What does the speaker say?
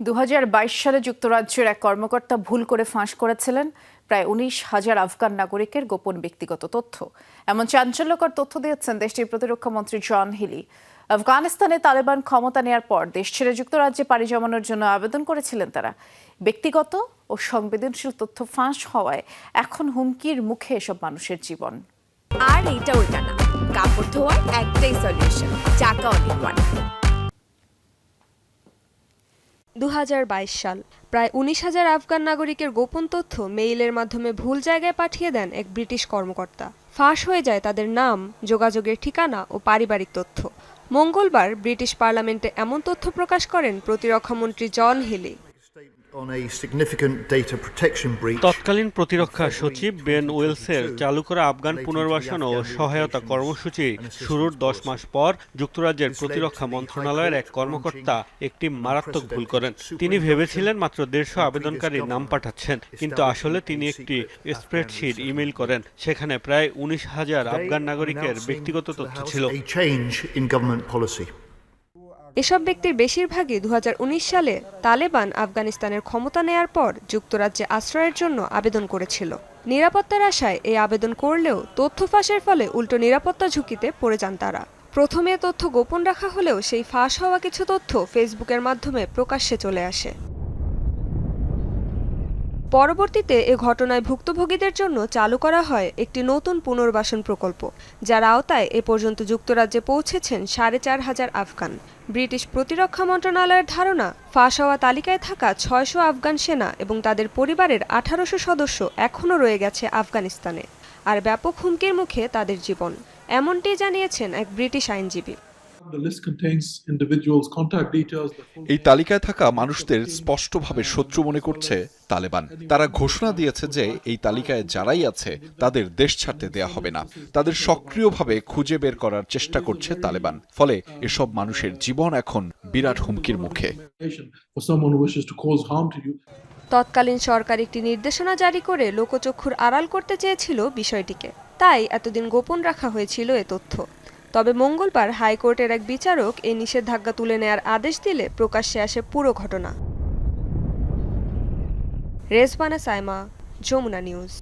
দুহাজার বাইশ সালে যুক্তরাজ্যের এক কর্মকর্তা ভুল করে ফাঁস করেছিলেন প্রায় উনিশ হাজার আফগান নাগরিকের গোপন ব্যক্তিগত তথ্য। এমন চাঞ্চল্যকর তথ্য দিয়েছেন দেশটির প্রতিরক্ষা মন্ত্রী জন হিলি। আফগানিস্তানে তালেবান ক্ষমতা নেয়ার পর দেশ ছেড়ে যুক্তরাজ্যে পাড়ি জমানোর জন্য আবেদন করেছিলেন তারা। ব্যক্তিগত ও সংবেদনশীল তথ্য ফাঁস হওয়ায় এখন হুমকির মুখে এসব মানুষের জীবন। আর এইটা ওইটা না। কাপড় ধোয়ার একটাই সলিউশন চাকা অনেক দু হাজার বাইশ সাল। প্রায় উনিশ হাজার আফগান নাগরিকের গোপন তথ্য মেইলের মাধ্যমে ভুল জায়গায় পাঠিয়ে দেন এক ব্রিটিশ কর্মকর্তা। ফাঁস হয়ে যায় তাদের নাম, যোগাযোগের ঠিকানা ও পারিবারিক তথ্য। মঙ্গলবার ব্রিটিশ পার্লামেন্টে এমন তথ্য প্রকাশ করেন প্রতিরক্ষামন্ত্রী জন হিলি। তৎকালীন প্রতিরক্ষা সচিব বেন ওয়েলসের চালু করা আফগান পুনর্বাসন ও সহায়তা কর্মসূচি শুরুর দশ মাস পর যুক্তরাজ্যের প্রতিরক্ষা মন্ত্রণালয়ের এক কর্মকর্তা একটি মারাত্মক ভুল করেন। তিনি ভেবেছিলেন মাত্র দেড়শো আবেদনকারীর নাম পাঠাচ্ছেন কিন্তু আসলে তিনি একটি স্প্রেডশিট ইমেল করেন সেখানে প্রায় উনিশ হাজার আফগান নাগরিকের ব্যক্তিগত তথ্য ছিল। এসব ব্যক্তির বেশিরভাগই দু হাজার উনিশ সালে তালেবান আফগানিস্তানের ক্ষমতা নেয়ার পর যুক্তরাজ্যে আশ্রয়ের জন্য আবেদন করেছিল। নিরাপত্তার আশায় এই আবেদন করলেও তথ্য ফাঁসের ফলে উল্টো নিরাপত্তা ঝুঁকিতে পড়ে যান তারা। প্রথমে তথ্য গোপন রাখা হলেও সেই ফাঁস হওয়া কিছু তথ্য ফেসবুকের মাধ্যমে প্রকাশ্যে চলে আসে। পরবর্তীতে এ ঘটনায় ভুক্তভোগীদের জন্য চালু করা হয় একটি নতুন পুনর্বাসন প্রকল্প, যার আওতায় এ পর্যন্ত যুক্তরাজ্যে পৌঁছেছেন সাড়ে চার হাজার আফগান। ব্রিটিশ প্রতিরক্ষা মন্ত্রণালয়ের ধারণা ফাঁস হওয়া তালিকায় থাকা ছয়শো আফগান সেনা এবং তাদের পরিবারের আঠারোশো সদস্য এখনও রয়ে গেছে আফগানিস্তানে, আর ব্যাপক হুমকির মুখে তাদের জীবন, এমনটি জানিয়েছেন এক ব্রিটিশ আইনজীবী। এই তালিকায় থাকা মানুষদের স্পষ্টভাবে শত্রু মনে করছে তালেবান। তারা ঘোষণা দিয়েছে যে এই তালিকায় যারাই আছে তাদের দেশ ছাড়তে দেয়া হবে না। তাদের সক্রিয়ভাবে খুঁজে বের করার চেষ্টা করছে তালেবান। ফলে এসব মানুষের জীবন এখন বিরাট হুমকির মুখে. তৎকালীন সরকার একটি নির্দেশনা জারি করে লোকচক্ষুর আড়াল করতে চেয়েছিল বিষয়টিকে। তাই এতদিন গোপন রাখা হয়েছিল এ তথ্য। তবে মঙ্গলবার হাইকোর্টের এক বিচারক এই নিষেধাজ্ঞা তুলে নেয়ার আদেশ দিলে প্রকাশ্যে আসে পুরো ঘটনা। রেজবানা সাইমা, যমুনা নিউজ।